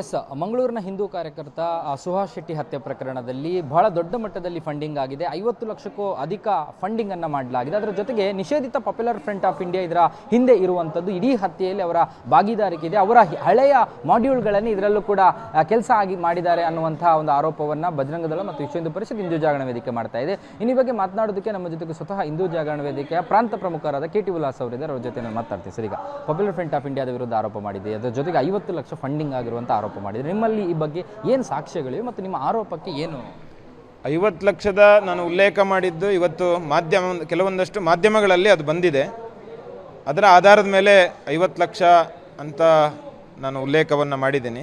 S, ಮಂಗಳೂರಿನ ಹಿಂದೂ ಕಾರ್ಯಕರ್ತ ಸುಹಾಸ್ ಶೆಟ್ಟಿ ಹತ್ಯೆ ಪ್ರಕರಣದಲ್ಲಿ ಬಹಳ ದೊಡ್ಡ ಮಟ್ಟದಲ್ಲಿ ಫಂಡಿಂಗ್ ಆಗಿದೆ. ಐವತ್ತು ಲಕ್ಷಕ್ಕೂ ಅಧಿಕ ಫಂಡಿಂಗ್ ಅನ್ನು ಮಾಡಲಾಗಿದೆ. ಅದರ ಜೊತೆಗೆ ನಿಷೇಧಿತ ಪಾಪ್ಯುಲರ್ ಫ್ರಂಟ್ ಆಫ್ ಇಂಡಿಯಾ ಇದರ ಹಿಂದೆ ಇರುವಂಥದ್ದು ಇಡೀ ಹತ್ಯೆಯಲ್ಲಿ ಅವರ ಭಾಗಿದಾರಿಕೆ ಇದೆ ಅವರ ಹಳೆಯ ಮಾಡ್ಯೂಲ್ಗಳನ್ನು ಇದರಲ್ಲೂ ಕೂಡ ಕೆಲಸ ಆಗಿ ಮಾಡಿದ್ದಾರೆ ಅನ್ನುವಂತಹ ಒಂದು ಆರೋಪವನ್ನ ಬಜರಂಗ ದಳ ಮತ್ತು ವಿಶ್ವ ಹಿಂದೂ ಪರಿಷತ್ ಹಿಂದೂ ಜಾಗರಣ ವೇದಿಕೆ ಮಾಡ್ತಾ ಇದೆ. ಇನ್ನು ಬಗ್ಗೆ ಮಾತನಾಡೋದಕ್ಕೆ ನಮ್ಮ ಜೊತೆಗೆ ಸ್ವತಃ ಹಿಂದೂ ಜಾಗರಣ ವೇದಿಕೆಯ ಪ್ರಾಂತ ಪ್ರಮುಖರಾದ ಕೆ ಟಿ ಉಲ್ಲಾಸ್ ಅವರಿದ್ದಾರೆ. ಅವರ ಜೊತೆ ನಾನು ಮಾತಾಡ್ತೀನಿ ಸರ್ ಈಗ ಪಾಪ್ಯುಲರ್ ಫ್ರಂಟ್ ಆಫ್ ಇಂಡಿಯಾದ ವಿರುದ್ಧ ಆರೋಪ ಮಾಡಿದೆ. ಅದರ ಜೊತೆಗೆ ಐವತ್ತು ಲಕ್ಷ ಫಂಡಿಂಗ್ ಆಗಿರುವಂಥ ಆರೋಪ ಮಾಡಿದೆ ನಿಮ್ಮಲ್ಲಿ ಈ ಬಗ್ಗೆ ಏನು ಸಾಕ್ಷ್ಯಗಳಿವೆ ಮತ್ತು ನಿಮ್ಮ ಆರೋಪಕ್ಕೆ ಏನು? ಐವತ್ತು ಲಕ್ಷದ ನಾನು ಉಲ್ಲೇಖ ಮಾಡಿದ್ದು ಇವತ್ತು ಮಾಧ್ಯಮ, ಕೆಲವೊಂದಷ್ಟು ಮಾಧ್ಯಮಗಳಲ್ಲಿ ಅದು ಬಂದಿದೆ. ಅದರ ಆಧಾರದ ಮೇಲೆ ಐವತ್ತು ಲಕ್ಷ ಅಂತ ನಾನು ಉಲ್ಲೇಖವನ್ನು ಮಾಡಿದ್ದೀನಿ.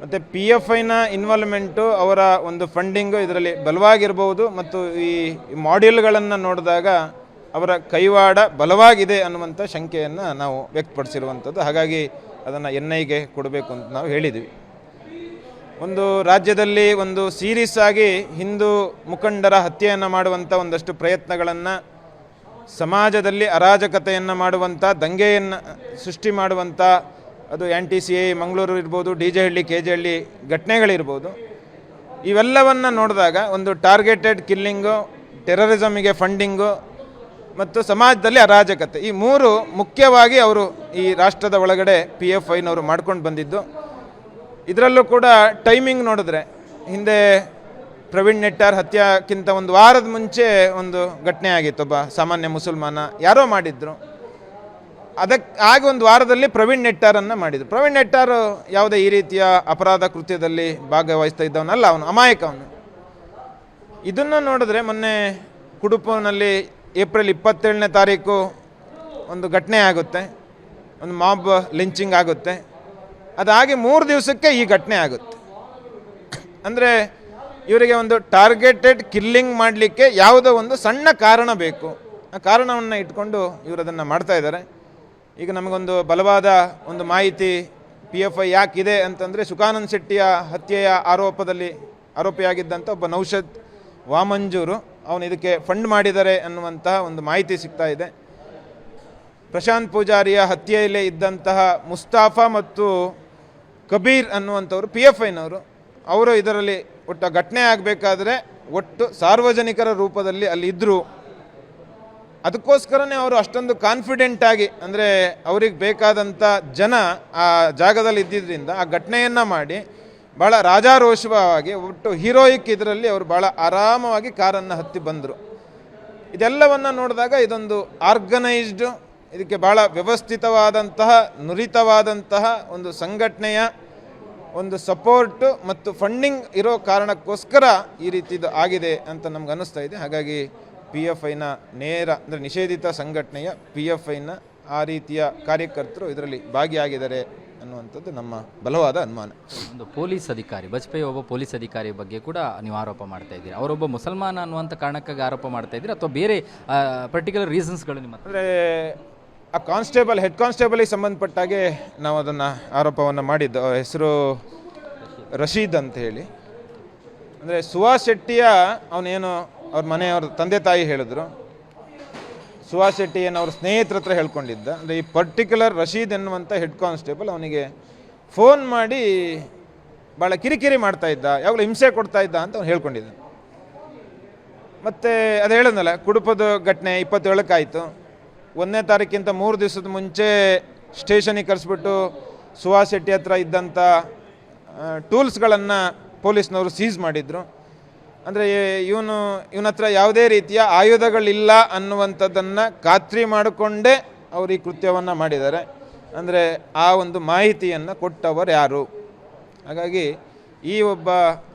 ಮತ್ತು ಪಿ ಎಫ್ ಐನ ಇನ್ವಾಲ್ವ್ಮೆಂಟು ಅವರ ಒಂದು ಫಂಡಿಂಗು ಇದರಲ್ಲಿ ಬಲವಾಗಿರ್ಬೋದು ಮತ್ತು ಈ ಮಾಡ್ಯೂಲ್ಗಳನ್ನು ನೋಡಿದಾಗ ಅವರ ಕೈವಾಡ ಬಲವಾಗಿದೆ ಅನ್ನುವಂಥ ಶಂಕೆಯನ್ನು ನಾವು ವ್ಯಕ್ತಪಡಿಸಿರುವಂಥದ್ದು ಹಾಗಾಗಿ ಅದನ್ನು ಎನ್ ಐಗೆ ಕೊಡಬೇಕು ಅಂತ ನಾವು ಹೇಳಿದ್ವಿ. ಒಂದು ರಾಜ್ಯದಲ್ಲಿ ಒಂದು ಸೀರೀಸ್ ಆಗಿ ಹಿಂದೂ ಮುಖಂಡರ ಹತ್ಯೆಯನ್ನು ಮಾಡುವಂಥ ಒಂದಷ್ಟು ಪ್ರಯತ್ನಗಳನ್ನು ಸಮಾಜದಲ್ಲಿ ಅರಾಜಕತೆಯನ್ನು ಮಾಡುವಂಥ ದಂಗೆಯನ್ನು ಸೃಷ್ಟಿ ಮಾಡುವಂಥ ಅದು N T C I, Mangaluru ಇರ್ಬೋದು, D J Halli, K J Halli ಘಟನೆಗಳಿರ್ಬೋದು. ಇವೆಲ್ಲವನ್ನು ನೋಡಿದಾಗ ಒಂದು ಟಾರ್ಗೆಟೆಡ್ ಕಿಲ್ಲಿಂಗು, ಟೆರರಿಸಮಿಗೆ ಫಂಡಿಂಗು ಮತ್ತು ಸಮಾಜದಲ್ಲಿ ಅರಾಜಕತೆ. ಈ ಮೂರು ಮುಖ್ಯವಾಗಿ ಅವರು ಈ ರಾಷ್ಟ್ರದ ಒಳಗಡೆ ಪಿ ಎಫ್ ಐನವರು ಮಾಡ್ಕೊಂಡು ಬಂದಿದ್ದು. ಇದರಲ್ಲೂ ಕೂಡ ಟೈಮಿಂಗ್ ನೋಡಿದ್ರೆ, ಹಿಂದೆ ಪ್ರವೀಣ್ ನೆಟ್ಟಾರ್ ಹತ್ಯಕ್ಕಿಂತ ಒಂದು ವಾರದ ಮುಂಚೆ ಒಂದು ಘಟನೆ ಆಗಿತ್ತು. ಒಬ್ಬ ಸಾಮಾನ್ಯ ಮುಸಲ್ಮಾನ ಯಾರೋ ಮಾಡಿದ್ರು. ಅದಕ್ಕೆ ಆಗ ಒಂದು ವಾರದಲ್ಲಿ ಪ್ರವೀಣ್ ನೆಟ್ಟಾರನ್ನು ಮಾಡಿದರು. ಪ್ರವೀಣ್ ನೆಟ್ಟಾರು ಯಾವುದೇ ಈ ರೀತಿಯ ಅಪರಾಧ ಕೃತ್ಯದಲ್ಲಿ ಭಾಗವಹಿಸ್ತಾ ಇದ್ದವನಲ್ಲ ಅವನು ಅಮಾಯಕ ಅವನು ಇದನ್ನು ನೋಡಿದ್ರೆ ಮೊನ್ನೆ ಕುಡುಪುನಲ್ಲಿ ಏಪ್ರಿಲ್ ಇಪ್ಪತ್ತೇಳನೇ ತಾರೀಕು ಒಂದು ಘಟನೆ ಆಗುತ್ತೆ. ಒಂದು ಮಾಬ್ ಲಿಂಚಿಂಗ್ ಆಗುತ್ತೆ. ಅದಾಗಿ ಮೂರು ದಿವಸಕ್ಕೆ ಈ ಘಟನೆ ಆಗುತ್ತೆ. ಅಂದರೆ ಇವರಿಗೆ ಒಂದು ಟಾರ್ಗೆಟೆಡ್ ಕಿಲ್ಲಿಂಗ್ ಮಾಡಲಿಕ್ಕೆ ಯಾವುದೋ ಒಂದು ಸಣ್ಣ ಕಾರಣ ಬೇಕು. ಆ ಕಾರಣವನ್ನು ಇಟ್ಕೊಂಡು ಇವರು ಅದನ್ನು ಮಾಡ್ತಾ ಇದ್ದಾರೆ. ಈಗ ನಮಗೊಂದು ಬಲವಾದ ಒಂದು ಮಾಹಿತಿ ಪಿ ಎಫ್ ಐ ಯಾಕಿದೆ ಅಂತಂದರೆ ಸುಖಾನಂದ್ ಶೆಟ್ಟಿಯ ಹತ್ಯೆಯ ಆರೋಪದಲ್ಲಿ ಆರೋಪಿಯಾಗಿದ್ದಂಥ ಒಬ್ಬ ನೌಷದ್ ವಾಮಂಜೂರು. ಅವನು ಇದಕ್ಕೆ ಫಂಡ್ ಮಾಡಿದ್ದಾರೆ ಅನ್ನುವಂತಹ ಒಂದು ಮಾಹಿತಿ ಸಿಗ್ತಾ ಇದೆ. ಪ್ರಶಾಂತ್ ಪೂಜಾರಿಯ ಹತ್ಯೆಯಲ್ಲೇ ಇದ್ದಂತಹ ಮುಸ್ತಾಫಾ ಮತ್ತು ಕಬೀರ್ ಅನ್ನುವಂಥವ್ರು ಪಿ ಎಫ್ ಐನವರು ಅವರು ಇದರಲ್ಲಿ ಒಟ್ಟು ಘಟನೆ ಆಗಬೇಕಾದ್ರೆ ಒಟ್ಟು ಸಾರ್ವಜನಿಕರ ರೂಪದಲ್ಲಿ ಅಲ್ಲಿ ಇದ್ದರು ಅದಕ್ಕೋಸ್ಕರನೇ ಅವರು ಅಷ್ಟೊಂದು ಕಾನ್ಫಿಡೆಂಟ್ ಆಗಿ, ಅಂದರೆ ಅವ್ರಿಗೆ ಬೇಕಾದಂಥ ಜನ ಆ ಜಾಗದಲ್ಲಿ ಇದ್ದಿದ್ದರಿಂದ ಆ ಘಟನೆಯನ್ನು ಮಾಡಿ ಭಾಳ ರಾಜಾರೋಷವಾಗಿ ಒಟ್ಟು ಹೀರೋಯಿಕ್ ಇದರಲ್ಲಿ ಅವರು ಭಾಳ ಆರಾಮವಾಗಿ ಕಾರನ್ನು ಹತ್ತಿ ಬಂದರು. ಇದೆಲ್ಲವನ್ನು ನೋಡಿದಾಗ ಇದೊಂದು ಆರ್ಗನೈಸ್ಡ್, ಇದಕ್ಕೆ ಭಾಳ ವ್ಯವಸ್ಥಿತವಾದಂತಹ, ನುರಿತವಾದಂತಹ ಒಂದು ಸಂಘಟನೆಯ ಒಂದು ಸಪೋರ್ಟು ಮತ್ತು ಫಂಡಿಂಗ್ ಇರೋ ಕಾರಣಕ್ಕೋಸ್ಕರ ಈ ರೀತಿದು ಆಗಿದೆ ಅಂತ ನಮ್ಗೆ ಅನ್ನಿಸ್ತಾ ಇದೆ. ಹಾಗಾಗಿ ಪಿ ಎಫ್ ಐನ ನೇರ, ಅಂದರೆ ನಿಷೇಧಿತ ಸಂಘಟನೆಯ ಪಿ ಎಫ್ ಐನ ಆ ರೀತಿಯ ಕಾರ್ಯಕರ್ತರು ಇದರಲ್ಲಿ ಭಾಗಿಯಾಗಿದ್ದಾರೆ. ಅನ್ನುವಂಥದ್ದು ನಮ್ಮ ಬಲವಾದ ಅನುಮಾನ. ಒಂದು ಪೊಲೀಸ್ ಅಧಿಕಾರಿ ಬಜಪೇಯಿ ಒಬ್ಬ ಪೊಲೀಸ್ ಅಧಿಕಾರಿ ಬಗ್ಗೆ ಕೂಡ ನೀವು ಆರೋಪ ಮಾಡ್ತಾ ಇದ್ದೀರಿ? ಅವರೊಬ್ಬ ಮುಸಲ್ಮಾನ ಅನ್ನುವಂಥ ಕಾರಣಕ್ಕಾಗಿ ಆರೋಪ ಮಾಡ್ತಾ ಇದ್ದೀರಿ? ಅಥವಾ ಬೇರೆ ಪರ್ಟಿಕ್ಯುಲರ್ ರೀಸನ್ಸ್ಗಳು ನಿಮ್ಮ ಅಂದರೆ ಆ ಕಾನ್ಸ್ಟೇಬಲ್ ಹೆಡ್ ಕಾನ್ಸ್ಟೇಬಲಿಗೆ ಸಂಬಂಧಪಟ್ಟಾಗೆ ನಾವು ಅದನ್ನು ಆರೋಪವನ್ನು ಮಾಡಿದ್ದು. ಹೆಸರು ರಶೀದ್ ಅಂತ ಹೇಳಿ. ಅಂದರೆ ಸುಹಾಸ್ ಶೆಟ್ಟಿಯ ಅವನೇನು ಅವ್ರ ಮನೆಯವ್ರ ತಂದೆ ತಾಯಿ ಹೇಳಿದ್ರು. ಸುಹಾಸ್ ಶೆಟ್ಟಿ ಏನು ಅವ್ರ ಸ್ನೇಹಿತರ ಹತ್ರ ಹೇಳ್ಕೊಂಡಿದ್ದ. ಅಂದರೆ ಈ ಪರ್ಟಿಕ್ಯುಲರ್ ರಶೀದ್ ಎನ್ನುವಂಥ ಹೆಡ್ ಕಾನ್ಸ್ಟೇಬಲ್ ಅವನಿಗೆ ಫೋನ್ ಮಾಡಿ ಭಾಳ ಕಿರಿಕಿರಿ ಮಾಡ್ತಾ ಇದ್ದ, ಯಾವಾಗಲೂ ಹಿಂಸೆ ಕೊಡ್ತಾ ಇದ್ದ ಅಂತ ಅವ್ನು ಹೇಳ್ಕೊಂಡಿದ್ದ. ಮತ್ತು ಅದು ಹೇಳಿದ್ನಲ್ಲ, ಕುಡುಪದ ಘಟನೆ ಇಪ್ಪತ್ತೇಳಕ್ಕಾಯಿತು. ಒಂದನೇ ತಾರೀಕಿಂತ ಮೂರು ದಿವಸದ ಮುಂಚೆ ಸ್ಟೇಷನಿಗೆ ಕರೆಸ್ಬಿಟ್ಟು ಸುಹಾಸ್ ಶೆಟ್ಟಿ ಹತ್ರ ಇದ್ದಂಥ ಟೂಲ್ಸ್ಗಳನ್ನು ಪೊಲೀಸ್ನವರು ಸೀಸ್ ಮಾಡಿದರು. ಅಂದರೆ ಇವನು, ಇವನ ಹತ್ರ ಯಾವುದೇ ರೀತಿಯ ಆಯುಧಗಳಿಲ್ಲ ಅನ್ನುವಂಥದ್ದನ್ನು ಖಾತ್ರಿ ಮಾಡಿಕೊಂಡೇ ಅವರು ಈ ಕೃತ್ಯವನ್ನು ಮಾಡಿದ್ದಾರೆ. ಅಂದರೆ ಆ ಒಂದು ಮಾಹಿತಿಯನ್ನು ಕೊಟ್ಟವರು ಯಾರು? ಹಾಗಾಗಿ ಈ ಒಬ್ಬ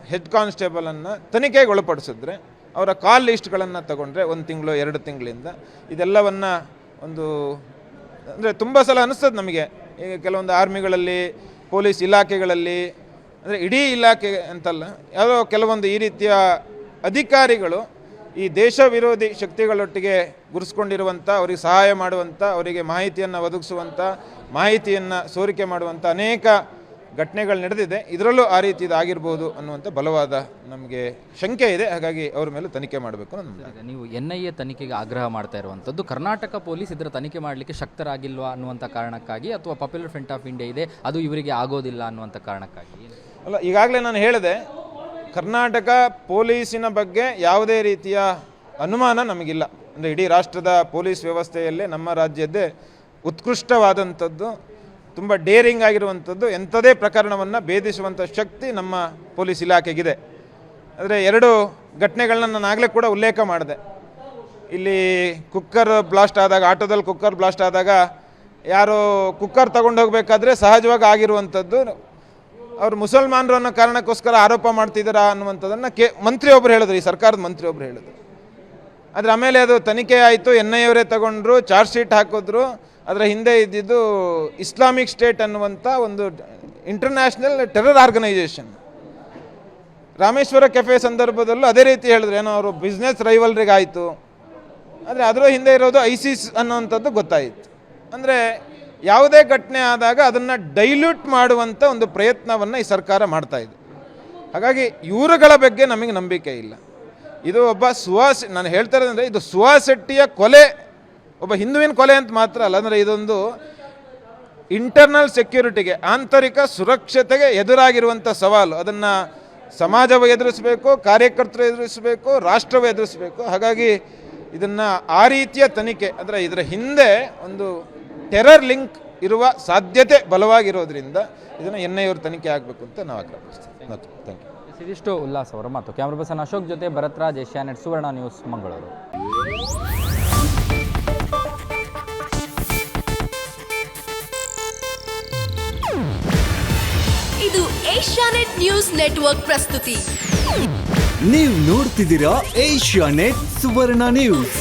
ಹೆಡ್ ಕಾನ್ಸ್ಟೇಬಲನ್ನು ತನಿಖೆಗೆ ಒಳಪಡಿಸಿದ್ರೆ ಅವರ ಕಾಲ್ ಲಿಸ್ಟ್ಗಳನ್ನು ತಗೊಂಡ್ರೆ ಒಂದು ತಿಂಗಳು, ಎರಡು ತಿಂಗಳಿಂದ ಇದೆಲ್ಲವನ್ನು ಒಂದು, ಅಂದರೆ ತುಂಬ ಸಲ ಅನಿಸ್ತದೆ ನಮಗೆ. ಈಗ ಕೆಲವೊಂದು ಆರ್ಮಿಗಳಲ್ಲಿ, ಪೊಲೀಸ್ ಇಲಾಖೆಗಳಲ್ಲಿ ಅಂದರೆ ಇಡೀ ಇಲಾಖೆ ಅಂತಲ್ಲ, ಯಾವುದೋ ಕೆಲವೊಂದು ಈ ರೀತಿಯ ಅಧಿಕಾರಿಗಳು ಈ ದೇಶ ವಿರೋಧಿ ಶಕ್ತಿಗಳೊಟ್ಟಿಗೆ ಗುರುಸ್ಕೊಂಡಿರುವಂಥ ಅವರಿಗೆ ಸಹಾಯ ಮಾಡುವಂಥ ಅವರಿಗೆ ಮಾಹಿತಿಯನ್ನು ಒದಗಿಸುವಂಥ ಮಾಹಿತಿಯನ್ನು ಸೋರಿಕೆ ಮಾಡುವಂಥ ಅನೇಕ ಘಟನೆಗಳು ನಡೆದಿದೆ. ಇದರಲ್ಲೂ ಆ ರೀತಿ ಇದಾಗಿರ್ಬೋದು ಅನ್ನುವಂಥ ಬಲವಾದ ನಮಗೆ ಶಂಕೆ ಇದೆ. ಹಾಗಾಗಿ ಅವ್ರ ಮೇಲೆ ತನಿಖೆ ಮಾಡಬೇಕು ಈಗ ನೀವು ಎನ್ ಐ ಎ ತನಿಖೆಗೆ ಆಗ್ರಹ ಮಾಡ್ತಾ ಇರುವಂಥದ್ದು, ಕರ್ನಾಟಕ ಪೊಲೀಸ್ ಇದರ ತನಿಖೆ ಮಾಡಲಿಕ್ಕೆ ಶಕ್ತರಾಗಿಲ್ವಾ ಅನ್ನುವಂಥ ಕಾರಣಕ್ಕಾಗಿ ಅಥವಾ ಪಾಪ್ಯುಲರ್ ಫ್ರಂಟ್ ಆಫ್ ಇಂಡಿಯಾ ಇದೆ, ಅದು ಇವರಿಗೆ ಆಗೋದಿಲ್ಲ ಅನ್ನುವಂಥ ಕಾರಣಕ್ಕಾಗಿ? ಅಲ್ಲ, ಈಗಾಗಲೇ ನಾನು ಹೇಳಿದೆ, ಕರ್ನಾಟಕ ಪೊಲೀಸಿನ ಬಗ್ಗೆ ಯಾವುದೇ ರೀತಿಯ ಅನುಮಾನ ನಮಗಿಲ್ಲ. ಅಂದರೆ ಇಡೀ ರಾಷ್ಟ್ರದ ಪೊಲೀಸ್ ವ್ಯವಸ್ಥೆಯಲ್ಲೇ ನಮ್ಮ ರಾಜ್ಯದ್ದೇ ಉತ್ಕೃಷ್ಟವಾದಂಥದ್ದು, ತುಂಬ ಡೇರಿಂಗ್ ಆಗಿರುವಂಥದ್ದು, ಎಂಥದೇ ಪ್ರಕರಣವನ್ನು ಭೇದಿಸುವಂಥ ಶಕ್ತಿ ನಮ್ಮ ಪೊಲೀಸ್ ಇಲಾಖೆಗಿದೆ. ಆದರೆ ಎರಡು ಘಟನೆಗಳನ್ನ ನಾನು ಆಗಲೇ ಕೂಡ ಉಲ್ಲೇಖ ಮಾಡಿದೆ. ಇಲ್ಲಿ ಕುಕ್ಕರ್ ಬ್ಲಾಸ್ಟ್ ಆದಾಗ, ಆಟೋದಲ್ಲಿ ಕುಕ್ಕರ್ ಬ್ಲಾಸ್ಟ್ ಆದಾಗ, ಯಾರು ಕುಕ್ಕರ್ ತಗೊಂಡು ಹೋಗಬೇಕಾದ್ರೆ ಸಹಜವಾಗಿ ಆಗಿರುವಂಥದ್ದು ಅವರು ಮುಸಲ್ಮಾನರು ಅನ್ನೋ ಕಾರಣಕ್ಕೋಸ್ಕರ ಆರೋಪ ಮಾಡ್ತಿದ್ದಾರಾ ಅನ್ನುವಂಥದ್ದನ್ನು ಕೆ ಮಂತ್ರಿ ಒಬ್ರು ಹೇಳಿದ್ರು, ಈ ಸರ್ಕಾರದ ಮಂತ್ರಿ ಒಬ್ರು ಹೇಳಿದ್ರು. ಆದರೆ ಆಮೇಲೆ ಅದು ತನಿಖೆ ಆಯಿತು, ಎನ್ ಐ ಅವರೇ ತಗೊಂಡ್ರು, ಚಾರ್ಜ್ ಶೀಟ್ ಹಾಕಿದ್ರು, ಅದರ ಹಿಂದೆ ಇದ್ದಿದ್ದು ಇಸ್ಲಾಮಿಕ್ ಸ್ಟೇಟ್ ಅನ್ನುವಂಥ ಒಂದು international terror organisation Rameshwara cafe ಸಂದರ್ಭದಲ್ಲೂ ಅದೇ ರೀತಿ ಹೇಳಿದ್ರು, ಏನೋ ಅವರು ಬಿಸ್ನೆಸ್ ರೈವಲ್ರಿಗೆ ಆಯಿತು ಆದರೆ ಅದರ ಹಿಂದೆ ಇರೋದು ಐಸಿಸ್ ಅನ್ನುವಂಥದ್ದು ಗೊತ್ತಾಯಿತು. ಅಂದರೆ ಯಾವುದೇ ಘಟನೆ ಆದಾಗ ಅದನ್ನು ಡೈಲ್ಯೂಟ್ ಮಾಡುವಂಥ ಒಂದು ಪ್ರಯತ್ನವನ್ನು ಈ ಸರ್ಕಾರ ಮಾಡ್ತಾ ಇದೆ. ಹಾಗಾಗಿ ಇವರುಗಳ ಬಗ್ಗೆ ನಮಗೆ ನಂಬಿಕೆ ಇಲ್ಲ. ಇದು ಒಬ್ಬ ಸುಹಾಸ್ ನಾನು ಹೇಳ್ತಾ ಇರೋದಂದರೆ ಇದು ಸುಹಾಸೆಟ್ಟಿಯ ಕೊಲೆ, ಒಬ್ಬ ಹಿಂದುವಿನ ಕೊಲೆ ಅಂತ ಮಾತ್ರ ಅಲ್ಲ, ಅಂದರೆ ಇದೊಂದು ಇಂಟರ್ನಲ್ ಸೆಕ್ಯೂರಿಟಿಗೆ ಆಂತರಿಕ ಸುರಕ್ಷತೆಗೆ ಎದುರಾಗಿರುವಂಥ ಸವಾಲು. ಅದನ್ನು ಸಮಾಜವು ಎದುರಿಸಬೇಕು, ಕಾರ್ಯಕರ್ತರು ಎದುರಿಸಬೇಕು, ರಾಷ್ಟ್ರವು ಎದುರಿಸಬೇಕು. ಹಾಗಾಗಿ ಇದನ್ನು ಆ ರೀತಿಯ ತನಿಖೆ, ಅಂದರೆ ಇದರ ಹಿಂದೆ ಒಂದು ಟೆರರ್ ಲಿಂಕ್ ಇರುವ ಸಾಧ್ಯತೆ ಬಲವಾಗಿರೋದ್ರಿಂದ ಇದನ್ನು ಎನ್ ಐ ಅವರು ತನಿಖೆ ಆಗಬೇಕು ಅಂತ ನಾವು ಆಗ್ರಹಿಸ್ತೀವಿ. ಥ್ಯಾಂಕ್ ಯು ಇದಿಷ್ಟು ಉಲ್ಲಾಸ್ ಅವರ ಮಾತು. ಕ್ಯಾಮ್ರಾ ಪರ್ಸನ್ ಅಶೋಕ್ ಜೊತೆ ಭರತ್ರಾಜ್ ಏಷ್ಯಾನೆಟ್ ಸುವರ್ಣ ನ್ಯೂಸ್ ಮಂಗಳೂರು. ಇದು ಏಷ್ಯಾನೆಟ್ ನ್ಯೂಸ್ ನೆಟ್ವರ್ಕ್ ಪ್ರಸ್ತುತಿ. ನೀವು ನೋಡ್ತಿದ್ದೀರಾ ಏಷ್ಯಾ ನೆಟ್ ಸುವರ್ಣ ನ್ಯೂಸ್.